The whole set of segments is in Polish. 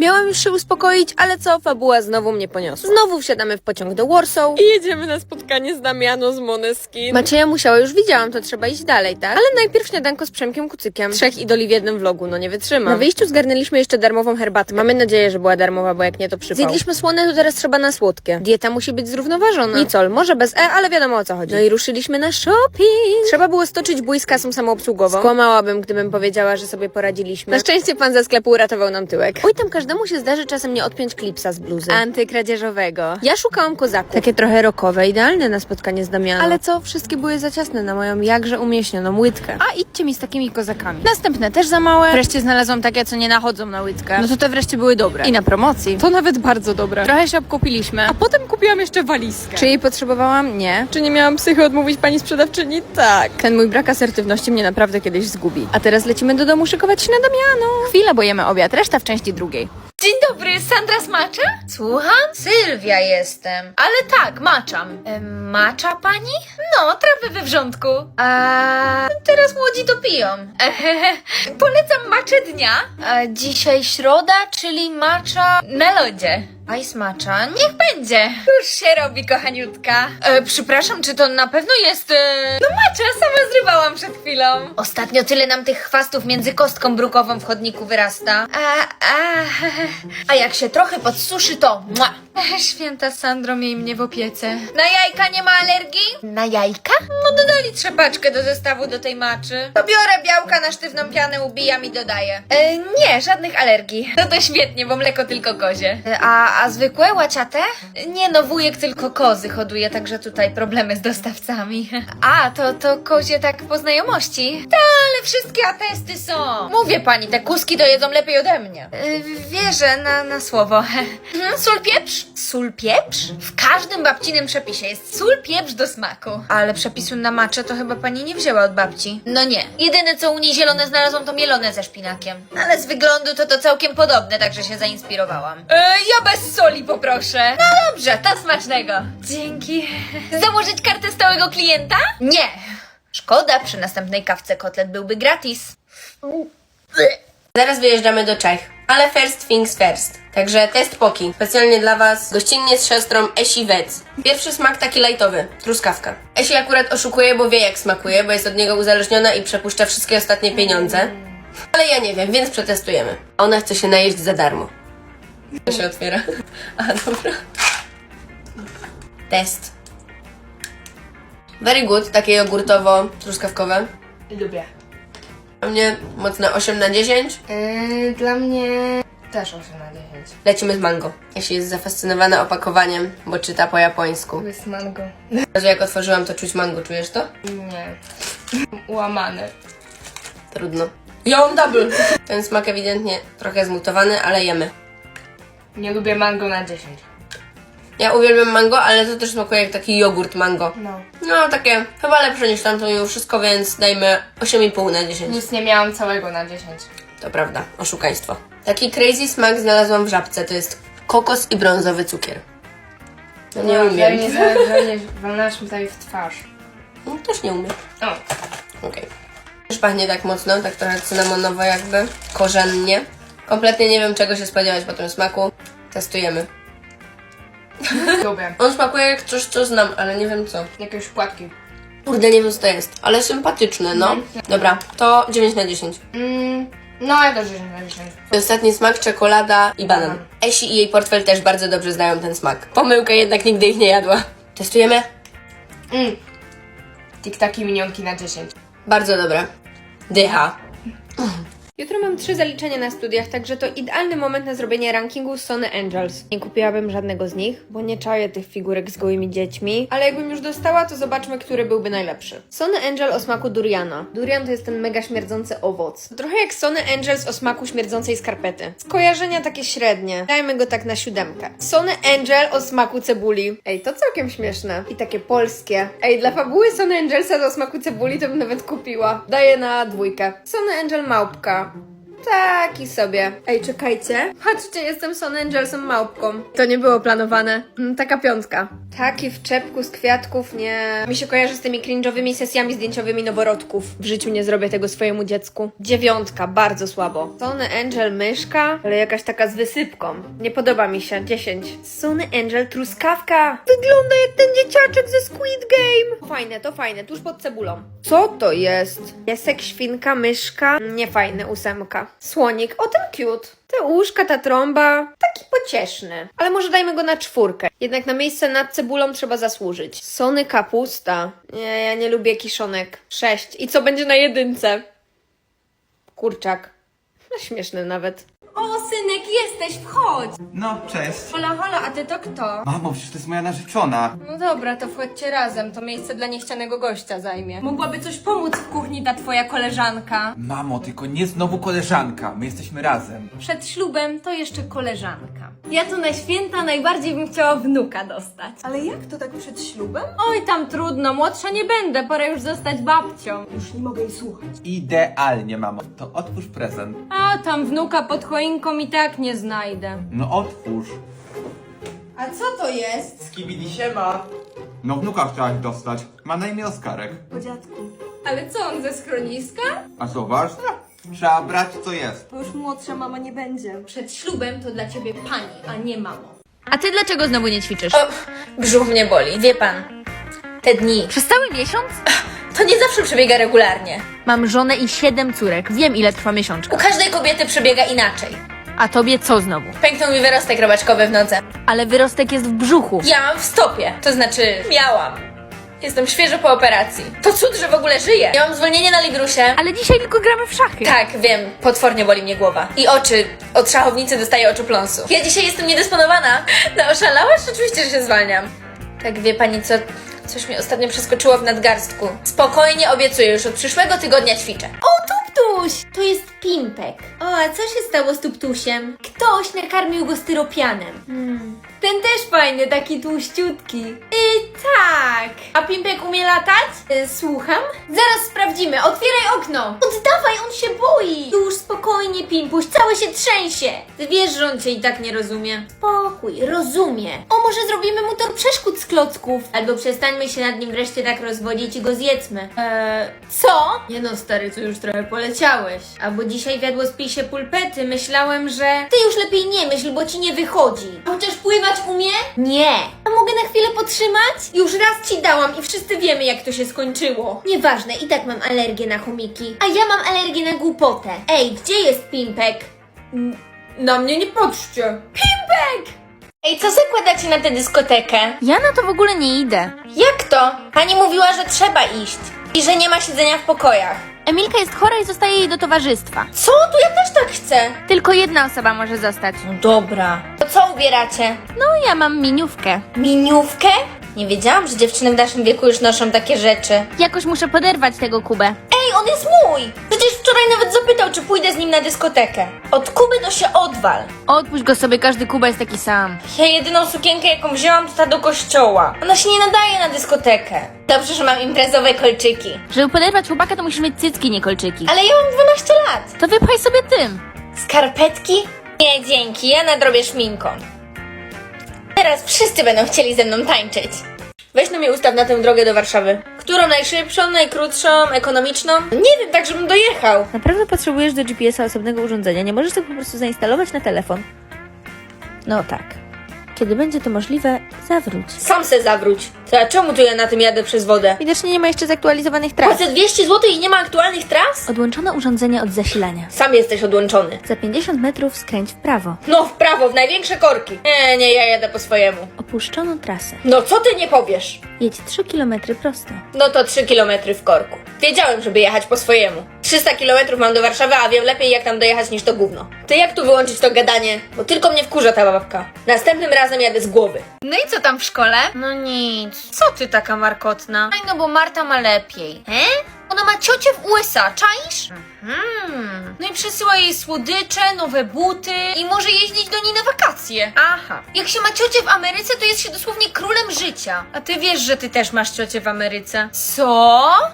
Miałam już się uspokoić, ale co, fabuła znowu mnie poniosła. Znowu wsiadamy w pociąg do Warsaw i jedziemy na spotkanie z Damiano z Moneskin. Macieja musiała, już widziałam, to trzeba iść dalej, tak? Ale najpierw śniadanko z Przemkiem Kucykiem. Trzech idoli w jednym vlogu, no nie wytrzymam. Na wyjściu zgarnęliśmy jeszcze darmową herbatę. Mamy nadzieję, że była darmowa, bo jak nie, to przypał. Zjedliśmy słone, to teraz trzeba na słodkie. Dieta musi być zrównoważona. Nicol, może bez E, ale wiadomo o co chodzi. No i ruszyliśmy na shopping. Trzeba było stoczyć bój z kasą samoobsługową. Skłamałabym, gdybym powiedziała, że sobie poradziliśmy. Na szczęście pan ze sklepu uratował nam tyłek. Oj, tam każdemu się zdarzy czasem nie odpiąć klipsa z bluzy. Antykradzieżowego. Ja szukałam kozaków. Takie trochę rokowe, idealne na spotkanie z Damianem. Ale co, wszystkie były za ciasne na moją jakże umieśnioną łydkę. A idźcie mi z takimi kozakami. Następne też za małe. Wreszcie znalazłam takie, co nie nachodzą na łydkę. No to te wreszcie były dobre. I na promocji. To nawet bardzo dobre. Trochę się obkupiliśmy. A potem kupiłam jeszcze walizkę. Czy jej potrzebowałam? Nie. Czy nie miałam psychy odmówić pani sprzedawczyni? Tak. Ten mój brak asertywności mnie naprawdę kiedyś zgubi. A teraz lecimy do domu szykować się na Damiano. Chwilę, bo jemy obiad, reszta w części drugiej. Dobry, Sandra z Macza? Słucham? Sylwia jestem. Ale tak, maczam. E, macza pani? No, trawy we wrzątku. A teraz młodzi to piją. Polecam maczę dnia. A dzisiaj środa, czyli macza na lodzie. Ice matcha? Niech będzie. Już się robi, kochaniutka. E, przepraszam, czy to na pewno jest... E... No macza, sama zrywałam przed chwilą. Ostatnio tyle nam tych chwastów między kostką brukową w chodniku wyrasta. A, a, a jak się trochę podsuszy, to... Mua. Święta Sandro, miej mnie w opiece. Na jajka nie ma alergii? Na jajka? No dodali trzepaczkę do zestawu do tej maczy. To biorę białka na sztywną pianę, ubijam i dodaję. E, nie, żadnych alergii. No to świetnie, bo mleko tylko kozie. E, a, a zwykłe łaciate? Nie no, wujek tylko kozy hoduje, także tutaj problemy z dostawcami. A, to, to kozie tak po znajomości? Ta, ale wszystkie atesty są. Mówię pani, te kuski to jedzą lepiej ode mnie. E, wierzę na, na słowo. Mhm, Sól pieprz? Sól pieprz? W każdym babcinym przepisie jest sól pieprz do smaku. Ale przepisu na macze to chyba pani nie wzięła od babci. No nie. Jedyne co u niej zielone znalazłam to mielone ze szpinakiem. Ale z wyglądu to to całkiem podobne, także się zainspirowałam. E, ja bez soli poproszę. No dobrze, to smacznego. Dzięki. Założyć kartę stałego klienta? Nie. Szkoda, przy następnej kawce kotlet byłby gratis. Zaraz wyjeżdżamy do Czech. Ale first things first. Także test poki. Specjalnie dla Was. Gościnnie z siostrą Esi Wec. Pierwszy smak taki lightowy. Truskawka. Esi akurat oszukuje, bo wie jak smakuje, bo jest od niego uzależniona i przepuszcza wszystkie ostatnie pieniądze. Ale ja nie wiem, więc przetestujemy. Ona chce się najeść za darmo. To się otwiera. A, dobra. Test. Very good, takie jogurtowo-truskawkowe. Lubię. A mnie mocne 8 na 10. Yy, dla mnie też 8 na 10. Lecimy z mango. Jeśli jest zafascynowana opakowaniem, bo czyta po japońsku. To jest mango. Od razu jak otworzyłam, to czuć mango. Czujesz to? Nie. Łamane. Trudno. Ją double! Ten smak ewidentnie trochę zmutowany, ale jemy. Nie lubię mango na 10. Ja uwielbiam mango, ale to też smakuje jak taki jogurt mango. No. No, takie chyba lepsze niż tamto mimo wszystko, więc dajmy 8,5 na 10. Nic nie miałam całego na 10. To prawda, oszukaństwo. Taki crazy smak znalazłam w żabce. To jest kokos i brązowy cukier. No nie umiem. Nie walnasz mi tutaj w twarz. No, też nie umiem. O. Okej. Też pachnie tak mocno, tak trochę cynamonowo jakby, korzennie. Kompletnie nie wiem czego się spodziewać po tym smaku. Testujemy. Lubię. On smakuje jak coś, co znam, ale nie wiem co. Jakieś płatki. Kurde, nie wiem co to jest, ale sympatyczne, no. Dobra, to 9 na 10. Mm, no ja też 10 na 10. Ostatni smak, czekolada i banan. Esi i jej portfel też bardzo dobrze znają ten smak. Pomyłka, jednak nigdy ich nie jadła. Testujemy? Mm. Tiktaki minionki na 10. Bardzo dobre. Dycha. Jutro mam trzy zaliczenia na studiach, także to idealny moment na zrobienie rankingu Sony Angels. Nie kupiłabym żadnego z nich, bo nie czaję tych figurek z gołymi dziećmi, ale jakbym już dostała, to zobaczmy, który byłby najlepszy. Sony Angel o smaku duriana. Durian to jest ten mega śmierdzący owoc. Trochę jak Sony Angels o smaku śmierdzącej skarpety. Skojarzenia takie średnie. Dajmy go tak na siódemkę. Sony Angel o smaku cebuli. Ej, to całkiem śmieszne. I takie polskie. Ej, dla fabuły Sony Angelsa o smaku cebuli to bym nawet kupiła. Daję na dwójkę. Sony Angel małpka. Taki sobie. Ej, czekajcie. Patrzcie, jestem Son Angelsem małpką. To nie było planowane. Mm, taka piątka. Taki w czepku z kwiatków, nie. Mi się kojarzy z tymi cringe'owymi sesjami zdjęciowymi noworodków. W życiu nie zrobię tego swojemu dziecku. Dziewiątka, bardzo słabo. Sony Angel myszka, ale jakaś taka z wysypką. Nie podoba mi się. Dziesięć. Sony Angel truskawka. Wygląda jak ten dzieciaczek ze Squid Game. Fajne, to fajne, tuż pod cebulą. Co to jest? Piesek, świnka, myszka. Niefajne, ósemka. Słonik, o ten cute. Te łóżka, ta trąba, taki pocieszny. Ale może dajmy go na czwórkę. Jednak na miejsce nad cebulą trzeba zasłużyć. Sony kapusta. Nie, ja nie lubię kiszonek. Sześć. I co będzie na jedynce? Kurczak. No śmieszny nawet. O, synek, jesteś, wchodź! No, cześć. Hola, hola, a ty to kto? Mamo, przecież to jest moja narzeczona. No dobra, to wchodźcie razem, to miejsce dla niechcianego gościa zajmie. Mogłaby coś pomóc w kuchni ta twoja koleżanka. Mamo, tylko nie znowu koleżanka. My jesteśmy razem. Przed ślubem to jeszcze koleżanka. Ja tu na święta najbardziej bym chciała wnuka dostać. Ale jak to tak przed ślubem? Oj, tam trudno, młodsza nie będę, pora już zostać babcią. Już nie mogę jej słuchać. Idealnie, mamo. To otwórz prezent. A tam wnuka pod choinką i tak nie znajdę. No otwórz. A co to jest? Skibidi siema. No wnuka chciałaś dostać. Ma na imię Oskarek. Po dziadku. Ale co, on ze schroniska? A co, ważne? Trzeba brać co jest. Bo już młodsza mama nie będzie. Przed ślubem to dla ciebie pani, a nie mamo. A ty dlaczego znowu nie ćwiczysz? O, brzuch mnie boli, wie pan. Te dni. Przez cały miesiąc? To nie zawsze przebiega regularnie. Mam żonę i siedem córek. Wiem, ile trwa miesiączka. U każdej kobiety przebiega inaczej. A tobie co znowu? Pęknął mi wyrostek robaczkowy w nodze. Ale wyrostek jest w brzuchu. Ja mam w stopie, to znaczy miałam. Jestem świeżo po operacji. To cud, że w ogóle żyję. Ja mam zwolnienie na Ligrusie. Ale dzisiaj tylko gramy w szachy. Tak, wiem, potwornie boli mnie głowa. I oczy, od szachownicy dostaję oczopląsu. Ja dzisiaj jestem niedysponowana. No oszalałaś? Oczywiście, że się zwalniam. Tak, wie pani co, coś mi ostatnio przeskoczyło w nadgarstku. Spokojnie obiecuję, już od przyszłego tygodnia ćwiczę. Tuptuś, to jest Pimpek. O, a co się stało z Tuptusiem? Ktoś nakarmił go styropianem. Hmm. Ten też fajny, taki tłuściutki. Yy, tak. A Pimpek umie latać? Yy, słucham? Zaraz sprawdzimy, otwieraj okno. Oddawaj, on się boi. Już spokojnie, Pimpuś, cały się trzęsie. Ty wiesz, że on cię i tak nie rozumie. Spokój, rozumie. O, może zrobimy mu tor przeszkód z klocków. Albo przestańmy się nad nim wreszcie tak rozwodzić i go zjedzmy. Eee, co? Nie no, stary, tu już trochę poleciałeś. Albo dzisiaj wiadło z pisie pulpety. Myślałem, że... Ty już lepiej nie myśl, bo ci nie wychodzi. A chociaż pływać umie? Nie. A mogę na chwilę potrzymać? Już raz ci dałam i wszyscy wiemy, jak to się skończyło. Nieważne, i tak mam alergię na chomiki. A ja mam alergię na głupotę. Ej, gdzie jest Pimpek? Na mnie nie patrzcie. Pimpek! Ej, co zakładacie na tę dyskotekę? Ja na to w ogóle nie idę. Jak to? Pani mówiła, że trzeba iść. I że nie ma siedzenia w pokojach. Emilka jest chora i zostaje jej do towarzystwa. Co? To ja też tak chcę. Tylko jedna osoba może zostać. No dobra. To co ubieracie? No, ja mam miniówkę. Miniówkę? Nie wiedziałam, że dziewczyny w naszym wieku już noszą takie rzeczy. Jakoś muszę poderwać tego Kubę. On jest mój! Przecież wczoraj nawet zapytał, czy pójdę z nim na dyskotekę. Od Kuby to się odwal. Odpuść go sobie, każdy Kuba jest taki sam. Ja jedyną sukienkę, jaką wzięłam, to ta do kościoła. Ona się nie nadaje na dyskotekę. Dobrze, że mam imprezowe kolczyki. Żeby poderwać chłopaka, to musisz mieć cycki, nie kolczyki. Ale ja mam 12 lat. To wypchaj sobie tym. Skarpetki? Nie, dzięki, ja nadrobię szminką. Teraz wszyscy będą chcieli ze mną tańczyć. Weź na mnie ustaw na tę drogę do Warszawy. Którą najszybszą, najkrótszą, ekonomiczną? Nie wiem, tak żebym dojechał. Naprawdę potrzebujesz do GPS-a osobnego urządzenia. Nie możesz tego po prostu zainstalować na telefon. No tak. Kiedy będzie to możliwe, zawróć. Sam se zawróć. To a czemu tu ja na tym jadę przez wodę? Widocznie nie ma jeszcze zaktualizowanych tras. Płacę 200 zł i nie ma aktualnych tras? Odłączono urządzenie od zasilania. Sam jesteś odłączony. Za 50 metrów skręć w prawo. No w prawo, w największe korki. Nie, nie, ja jadę po swojemu. Opuszczono trasę. No co ty nie powiesz? Jedź 3 km prosto. No to 3 km w korku. Wiedziałem, żeby jechać po swojemu. 300 km mam do Warszawy, a wiem lepiej jak tam dojechać niż to gówno. To jak tu wyłączyć to gadanie? Bo tylko mnie wkurza ta babka. Następnym razem jadę z głowy. No i co tam w szkole? No nic. Co ty taka markotna? Aj no bo Marta ma lepiej. E? Ona ma ciocię w USA, czaisz? Mhm. No i przysyła jej słodycze, nowe buty i może jeździć do niej na wakacje. Aha. Jak się ma ciocię w Ameryce, to jest się dosłownie królem życia. A ty wiesz, że ty też masz ciocię w Ameryce. Co?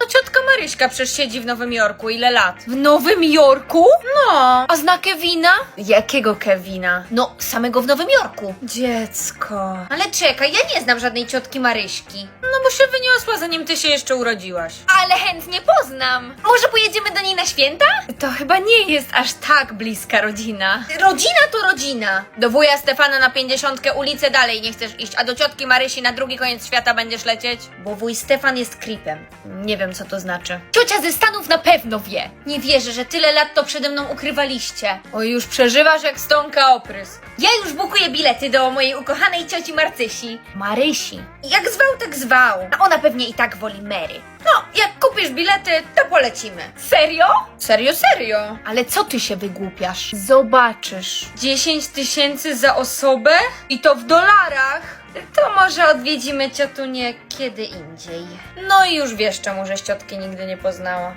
To ciotka Maryśka przecież siedzi w Nowym Jorku. Ile lat? W Nowym Jorku? No. A zna Kevina? Jakiego Kevina? No, samego w Nowym Jorku. Dziecko. Ale czekaj, ja nie znam żadnej ciotki Maryśki. No bo się wyniosła, zanim ty się jeszcze urodziłaś. Ale chętnie poznam. Może pojedziemy do niej na święta? To chyba nie jest aż tak bliska rodzina. Rodzina to rodzina. Do wuja Stefana na pięćdziesiątkę ulicę dalej nie chcesz iść, a do ciotki Marysi na drugi koniec świata będziesz lecieć? Bo wuj Stefan jest creepem. Nie wiem, co to znaczy. Ciocia ze Stanów na pewno wie. Nie wierzę, że tyle lat to przede mną ukrywaliście. Oj, już przeżywasz jak stonka oprysk. Ja już bukuję bilety do mojej ukochanej cioci Marcysi. Marysi. Jak zwał, tak zwał. A ona pewnie i tak woli Mary. No, jak kupisz bilety, to polecimy. Serio? Serio, serio. Ale co ty się wygłupiasz? Zobaczysz. 10 tysięcy za osobę? I to w dolarach? To może odwiedzimy ciotunię kiedy indziej. No i już wiesz, czemu żeś ciotki nigdy nie poznała.